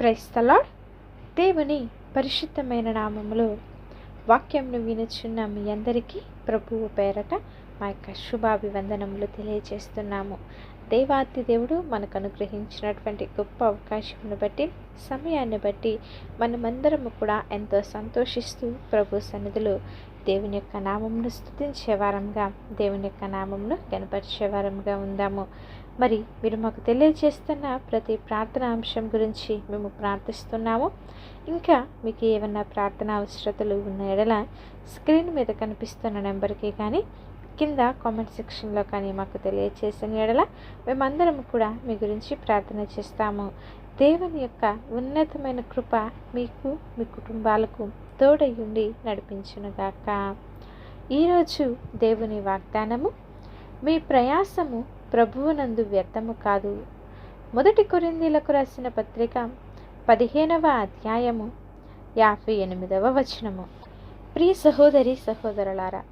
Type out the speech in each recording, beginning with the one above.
క్రైస్తలా దేవుని పరిశుద్ధమైన నామములో వాక్యంను వినుచున్న మీ అందరికీ ప్రభువు పేరట మా యొక్క శుభాభివందనములు తెలియజేస్తున్నాము. దేవాతి దేవుడు మనకు అనుగ్రహించినటువంటి గొప్ప అవకాశమును బట్టి సమయాన్ని బట్టి మనమందరము కూడా ఎంతో సంతోషిస్తూ ప్రభు సన్నిధిలో దేవుని యొక్క నామమును స్తుతించే వారంగా దేవుని యొక్క నామమును కనపరిచే వారంగా ఉందాము. మరి మీరు మాకు తెలియజేస్తున్న ప్రతి ప్రార్థన అంశం గురించి మేము ప్రార్థిస్తున్నాము. ఇంకా మీకు ఏమన్నా ప్రార్థన అవసరతలు ఉన్న ఎడల స్క్రీన్ మీద కనిపిస్తున్న నెంబర్కి కానీ కింద కామెంట్ సెక్షన్లో కానీ మాకు తెలియచేసిన ఎడల మేమందరం కూడా మీ గురించి ప్రార్థన చేస్తాము. దేవుని యొక్క ఉన్నతమైన కృప మీకు మీ కుటుంబాలకు తోడయుండి నడిపించునుగాక. ఈరోజు దేవుని వాగ్దానము మీ ప్రయాసము ప్రభువునందు వ్యర్థము కాదు. మొదటి కొరిందీలకు రాసిన పత్రిక పదిహేనవ అధ్యాయము యాభై ఎనిమిదవ వచనము. ప్రియ సహోదరి సహోదరులారా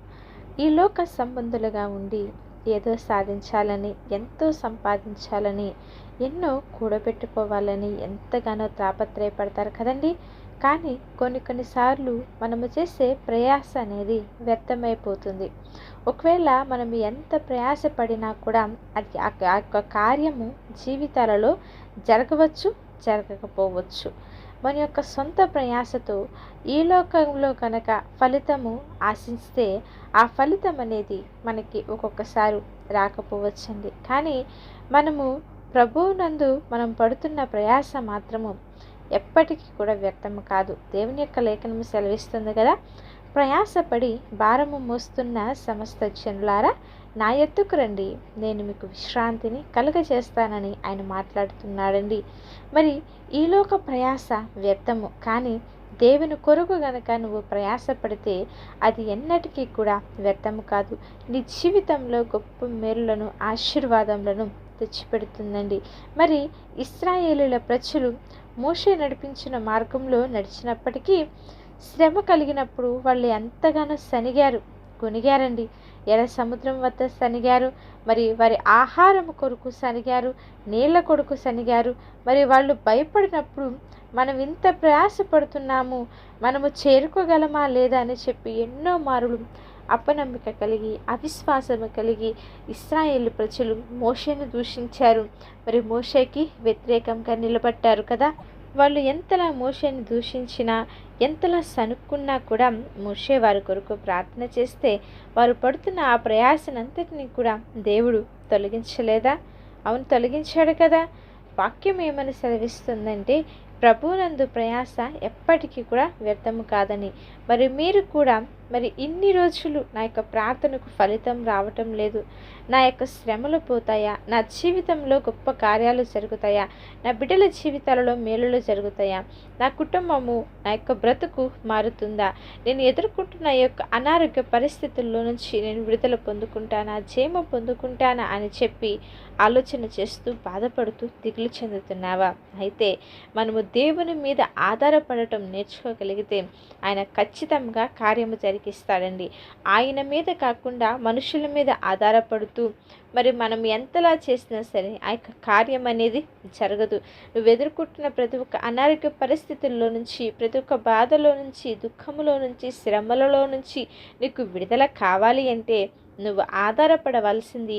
ఈ లోక సంబంధులుగా ఉండి ఏదో సాధించాలని ఎంతో సంపాదించాలని ఎన్నో కూడబెట్టుకోవాలని ఎంతగానో తాపత్రయపడతారు కదండి? కానీ కొన్ని కొన్నిసార్లు మనము చేసే ప్రయాస అనేది వ్యర్థమైపోతుంది. ఒకవేళ మనం ఎంత ప్రయాసపడినా కూడా అది ఆ యొక్క కార్యము జీవితాలలో జరగవచ్చు జరగకపోవచ్చు. మన యొక్క సొంత ప్రయాసతో ఈ లోకంలో కనుక ఫలితము ఆశిస్తే ఆ ఫలితం అనేది మనకి ఒక్కొక్కసారి రాకపోవచ్చండి. కానీ మనము ప్రభువునందు మనం పడుతున్న ప్రయాస మాత్రము ఎప్పటికీ కూడా వ్యర్థం కాదు. దేవుని యొక్క లేఖనము సెలవిస్తుంది కదా? ప్రయాసపడి భారము మోస్తున్న సమస్త జనులారా నా ఎత్తుకు రండి. నేను మీకు విశ్రాంతిని కలుగజేస్తానని ఆయన మాట్లాడుతున్నాడండి. మరి ఈలోక ప్రయాస వ్యర్థము. కానీ దేవుని కొరకు గనక నువ్వు ప్రయాసపడితే అది ఎన్నటికీ కూడా వ్యర్థము కాదు. నీ జీవితంలో గొప్ప మేలులను ఆశీర్వాదములను తెచ్చిపెడుతుందండి. మరి ఇస్రాయేలుల ప్రజలు మోషే నడిపించిన మార్గంలో నడిచినప్పటికీ శ్రమ కలిగినప్పుడు వాళ్ళు ఎంతగానో సనిగారు. కొనిగారండి. ఎర్ర సముద్రం వద్ద సనిగారు. మరి వారి ఆహారం కొరకు సనిగారు. నీళ్ళ కొరకు సనిగారు. మరి వాళ్ళు భయపడినప్పుడు మనం ఇంత ప్రయాసపడుతున్నాము. మనము చేరుకోగలమా లేదా అని చెప్పి ఎన్నో మారులు అపనమ్మిక కలిగి అవిశ్వాసము కలిగి ఇస్రాయేల్ ప్రజలు మోషేను దూషించారు. మరి మోషేకి వ్యతిరేకంగా నిలబడ్డారు కదా? వాళ్ళు ఎంతలా మోషేని దూషించినా ఎంతలా సనుక్కున్నా కూడా మోషే వారి కొరకు ప్రార్థన చేస్తే వారు పడుతున్న ఆ ప్రయాసనంతటిని కూడా దేవుడు తొలగించలేదా? అవును తొలగించాడు కదా. వాక్యం ఏమని సెలవిస్తుందంటే ప్రభునందు ప్రయాస ఎప్పటికీ కూడా వ్యర్థము కాదని. మరి మీరు కూడా మరి ఇన్ని రోజులు నా యొక్క ప్రార్థనకు ఫలితం రావటం లేదు. నా యొక్క శ్రమలు పోతాయా? నా జీవితంలో గొప్ప కార్యాలు జరుగుతాయా? నా బిడ్డల జీవితాలలో మేలులు జరుగుతాయా? నా కుటుంబము నా యొక్క బ్రతుకు మారుతుందా? నేను ఎదుర్కొంటున్న యొక్క అనారోగ్య పరిస్థితుల్లో నుంచి నేను విడుదల పొందుకుంటానా? జేమ పొందుకుంటానా? అని చెప్పి ఆలోచన చేస్తూ బాధపడుతూ దిగులు చెందుతున్నావా? అయితే మనము దేవుని మీద ఆధారపడటం నేర్చుకోగలిగితే ఆయన ఖచ్చితంగా కార్యము ఇస్తాడండి ఆయన మీద కాకుండా మనుషుల మీద ఆధారపడుతూ మరి మనం ఎంతలా చేసినా సరే ఆ యొక్క కార్యం అనేది జరగదు. నువ్వు ఎదుర్కొంటున్న ప్రతి ఒక్క అనారోగ్య పరిస్థితుల్లో నుంచి ప్రతి ఒక్క బాధలో నుంచి దుఃఖములో నుంచి శ్రమలలో నుంచి నీకు విడుదల కావాలి అంటే నువ్వు ఆధారపడవలసింది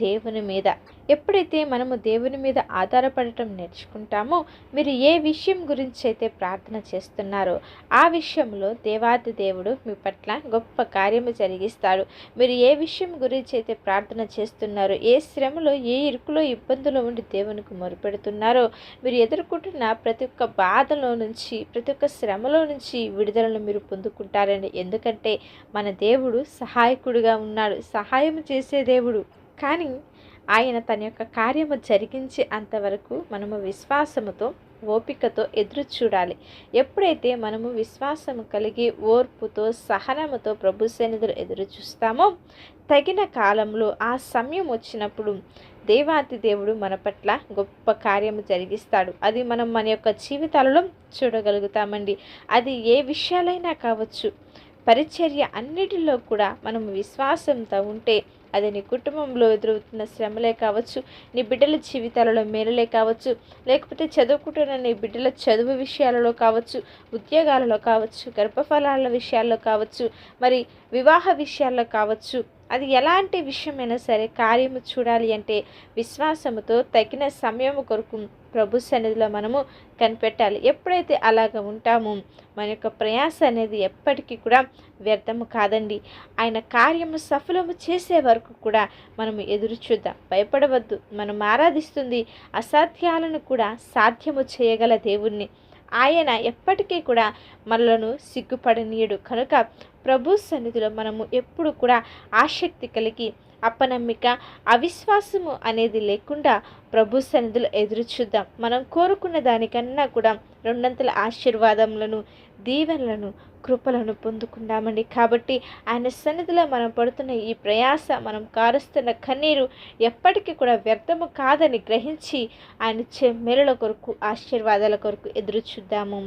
దేవుని మీద. ఎప్పుడైతే మనము దేవుని మీద ఆధారపడటం నేర్చుకుంటామో మీరు ఏ విషయం గురించి అయితే ప్రార్థన చేస్తున్నారో ఆ విషయంలో దేవాది దేవుడు మీ పట్ల గొప్ప కార్యము జరిగిస్తాడు. మీరు ఏ విషయం గురించి అయితే ప్రార్థన చేస్తున్నారో ఏ శ్రమలో ఏ ఇరుకులో ఇబ్బందులో ఉండి దేవునికి మొరుపెడుతున్నారో మీరు ఎదుర్కొంటున్న ప్రతి ఒక్క బాధలో నుంచి ప్రతి ఒక్క శ్రమలో నుంచి విడుదలను మీరు పొందుకుంటారండి. ఎందుకంటే మన దేవుడు సహాయకుడిగా ఉన్నాడు. సహాయం చేసే దేవుడు కానీ ఆయన తన యొక్క కార్యము జరిగించే అంతవరకు మనము విశ్వాసముతో ఓపికతో ఎదురు చూడాలి. ఎప్పుడైతే మనము విశ్వాసము కలిగి ఓర్పుతో సహనముతో ప్రభు సన్నిధులు ఎదురు చూస్తామో తగిన కాలంలో ఆ సమయం వచ్చినప్పుడు దేవాతి దేవుడు మన పట్ల గొప్ప కార్యము జరిగిస్తాడు. అది మనం మన యొక్క జీవితాలలో చూడగలుగుతామండి. అది ఏ విషయాలైనా కావచ్చు. పరిచర్య అన్నిటిలో కూడా మనం విశ్వాసంతో ఉంటే అది నీ కుటుంబంలో ఎదురవుతున్న శ్రమలే కావచ్చు నీ బిడ్డల జీవితాలలో మేలులే కావచ్చు లేకపోతే చదువుకుంటున్న నీ బిడ్డల చదువు విషయాలలో కావచ్చు ఉద్యోగాలలో కావచ్చు గర్భఫలాల విషయాల్లో కావచ్చు మరి వివాహ విషయాల్లో కావచ్చు అది ఎలాంటి విషయమైనా సరే కార్యము చూడాలి అంటే విశ్వాసముతో తగిన సమయం కొరకు ప్రభు సన్నిధిలో మనము కనిపెట్టాలి. ఎప్పుడైతే అలాగ ఉంటామో మన యొక్క ప్రయాస అనేది ఎప్పటికీ కూడా వ్యర్థము కాదండి. ఆయన కార్యము సఫలము చేసే వరకు కూడా మనము ఎదురు చూద్దాం. భయపడవద్దు. మనం ఆరాధిస్తుంది అసాధ్యాలను కూడా సాధ్యము చేయగల దేవుణ్ణి. ఆయన ఎప్పటికీ కూడా మనలను సిగ్గుపడనీయడు. కనుక ప్రభు సన్నిధిలో మనము ఎప్పుడు కూడా ఆసక్తి కలిగి అప్పనమ్మిక అవిశ్వాసము అనేది లేకుండా ప్రభు సన్నిధులు ఎదురు చూద్దాం. మనం కోరుకున్న దానికన్నా కూడా రెండంతల ఆశీర్వాదములను దీవెనలను కృపలను పొందుకుందామండి. కాబట్టి ఆయన సన్నిధిలో మనం పడుతున్న ఈ ప్రయాస మనం కారుస్తున్న కన్నీరు ఎప్పటికీ కూడా వ్యర్థము కాదని గ్రహించి ఆయన ఇచ్చే మేలుల కొరకు ఆశీర్వాదాల కొరకు ఎదురు చూద్దాము.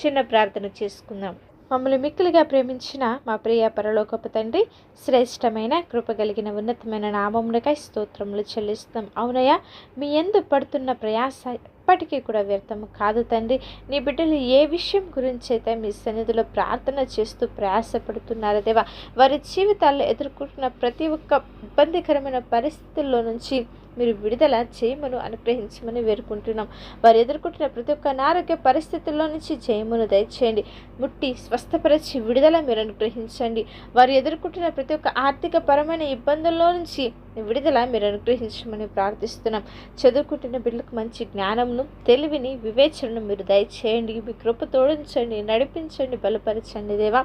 చిన్న ప్రార్థన చేసుకుందాం. మమ్మల్ని మిక్కులుగా ప్రేమించిన మా ప్రియ పరలోకపు తండ్రి శ్రేష్టమైన కృప కలిగిన ఉన్నతమైన నామమునకై స్తోత్రములు చెల్లిస్తాం అవునయ్యా మీ ఎందు పడుతున్న ప్రయాస ఎప్పటికీ కూడా వ్యర్థము కాదు తండ్రి. నీ బిడ్డలు ఏ విషయం గురించి అయితే మీ సన్నిధిలో ప్రార్థన చేస్తూ ప్రయాసపడుతున్నారో దేవా వారి జీవితాల్లో ఎదుర్కొంటున్న ప్రతి ఒక్క ఇబ్బందికరమైన పరిస్థితుల్లో నుంచి మీరు విడుదల చేయమను అనుగ్రహించమని వేడుకుంటున్నాం. వారు ఎదుర్కొంటున్న ప్రతి ఒక్క అనారోగ్య పరిస్థితుల్లో నుంచి జయమును దయచేయండి. ముట్టి స్వస్థపరిచి విడుదల మీరు అనుగ్రహించండి. వారు ఎదుర్కొంటున్న ప్రతి ఒక్క ఆర్థిక పరమైన ఇబ్బందుల్లో నుంచి విడుదల మీరు అనుగ్రహించమని ప్రార్థిస్తున్నాం. చదువుకుంటున్న బిడ్డలకు మంచి జ్ఞానంను తెలివిని వివేచనను మీరు దయచేయండి. మీ కృప తోడించండి నడిపించండి బలపరచండి దేవా.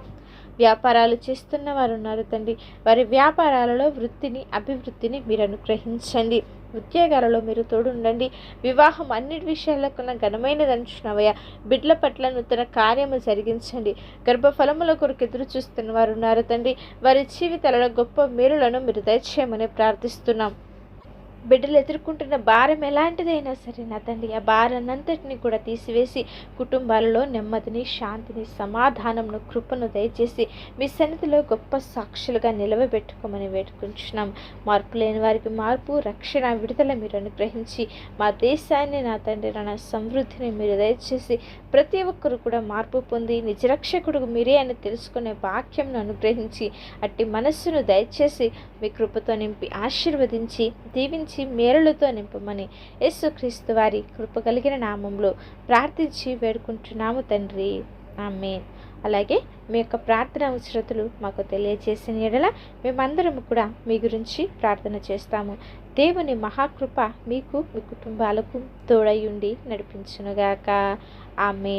వ్యాపారాలు చేస్తున్న వారు ఉన్నారు తండ్రి. వారి వ్యాపారాలలో వృత్తిని అభివృద్ధిని మీరు అనుగ్రహించండి. ఉద్యోగాలలో మీరు తోడుండండి. వివాహం అన్నిటి విషయాల్లో కన్నా ఘనమైనది అంటున్నావయ్యా బిడ్ల పట్ల నూతన కార్యము జరిగించండి. గర్భఫలముల కొరకు ఎదురు చూస్తున్న వారు ఉన్నారు తండ్రి. వారి జీవితాలలో గొప్ప మేలులను మీరు దయచేయమని ప్రార్థిస్తున్నాం. బిడ్డలు ఎదుర్కొంటున్న భారం ఎలాంటిదైనా సరే నా తండ్రి ఆ భారాన్నంతటిని కూడా తీసివేసి కుటుంబాలలో నెమ్మదిని శాంతిని సమాధానంను కృపను దయచేసి మీ సన్నిధిలో గొప్ప సాక్షులుగా నిలవబెట్టుకోమని వేడుకుంటున్నాం. మార్పు లేని వారికి మార్పు రక్షణ విడుదల మీరు అనుగ్రహించి మా దేశాన్ని నా తండ్రి నా సమృద్ధిని మీరు దయచేసి ప్రతి ఒక్కరు కూడా మార్పు పొంది నిజరక్షకుడు మీరే అని తెలుసుకునే వాక్యంను అనుగ్రహించి అట్టి మనస్సును దయచేసి మీ కృపతో నింపి ఆశీర్వదించి దీవించి మేరలతో నింపమని యేసుక్రీస్తు వారి కృప కలిగిన నామంలో ప్రార్థించి వేడుకుంటున్నాము తండ్రి. ఆమె అలాగే మీ యొక్క ప్రార్థన అవసరతలు మాకు తెలియజేసిన ఎడల మేమందరం కూడా మీ గురించి ప్రార్థన చేస్తాము. దేవుని మహాకృప మీకు మీ కుటుంబాలకు తోడయుండి నడిపించునుగాక. ఆమె